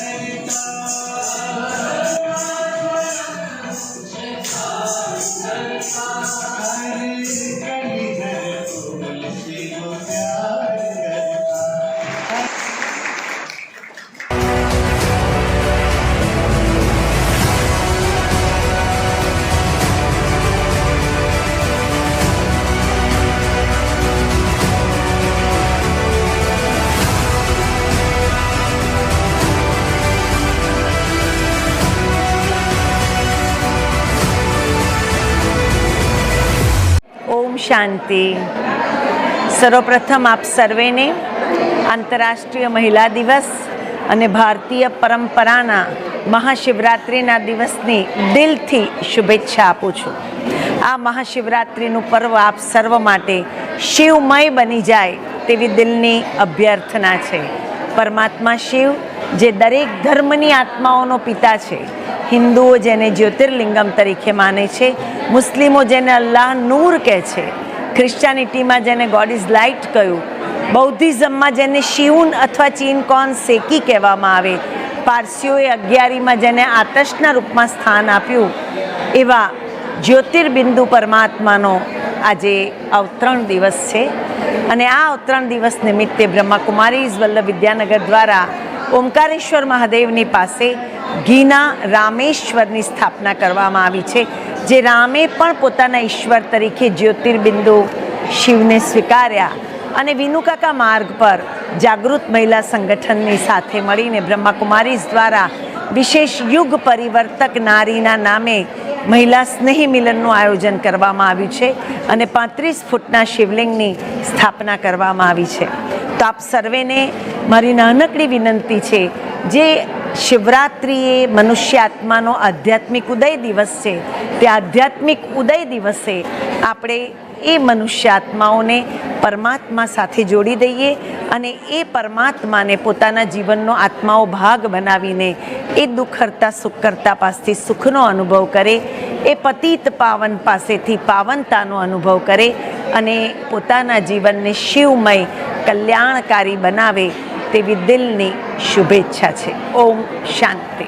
America. ઓમ શાંતિ. સર્વપ્રથમ આપ સર્વેને આંતરરાષ્ટ્રીય મહિલા દિવસ અને ભારતીય પરંપરાના મહાશિવરાત્રિના દિવસની દિલથી શુભેચ્છા આપું છું. આ મહાશિવરાત્રિનું પર્વ આપ સર્વ માટે શિવમય બની જાય તેવી દિલની અભ્યર્થના છે. પરમાત્મા શિવ, જે દરેક ધર્મની આત્માઓનો પિતા છે હિન્દુઓ જેને જ્યોતિર્લિંગમ તરીકે માને છે, મુસ્લિમો જેને અલ્લાહ નૂર કહે છે. ક્રિશ્ચિયાનિટીમાં જેને ગોડ ઇઝ લાઇટ કહ્યું, બૌદ્ધિઝમમાં જેને શિવન અથવા ચીન કોન સેકી કહેવામાં આવે, પારસીઓએ અગિયારીમાં જેને આતશના રૂપમાં સ્થાન આપ્યું, એવા જ્યોતિર્બિંદુ પરમાત્માનો આજે અવતરણ દિવસ છે. અને આ અવતરણ દિવસ નિમિત્તે બ્રહ્માકુમારીઝ વલ્લભ વિદ્યાનગર દ્વારા ઓમકારેશ્વર મહાદેવની પાસે ઘીના રામેશ્વરની સ્થાપના કરવામાં આવી છે, જે રામે પણ પોતાના ઈશ્વર તરીકે જ્યોતિર્બિંદુ શિવને સ્વીકાર્યા અને વિનુકાકા માર્ગ પર જાગૃત મહિલા સંગઠનની સાથે મળીને બ્રહ્માકુમારીઝ દ્વારા વિશેષ યુગ પરિવર્તક નારીના નામે મહિલા સ્નેહી મિલનનું આયોજન કરવામાં આવ્યું છે અને પાંત્રીસ ફૂટના શિવલિંગની સ્થાપના કરવામાં આવી છે. તો આપ સર્વેને મારી નાનકડી વિનંતી છે, જે શિવરાત્રિ એ મનુષ્ય આત્માનો આધ્યાત્મિક ઉદય દિવસ છે, તે આધ્યાત્મિક ઉદય દિવસે આપણે એ મનુષ્ય આત્માઓને પરમાત્મા સાથે જોડી દઈએ અને એ પરમાત્માને પોતાના જીવનનો આત્માઓ ભાગ બનાવીને એ દુઃખ કરતા સુખ કરતા પાસેથી સુખનો અનુભવ કરે, એ પતિત પાવન પાસેથી પાવનતાનો અનુભવ કરે અને પોતાના જીવનને શિવમય કલ્યાણકારી બનાવે તેવી દિલની શુભેચ્છા છે. ઓમ શાંતિ.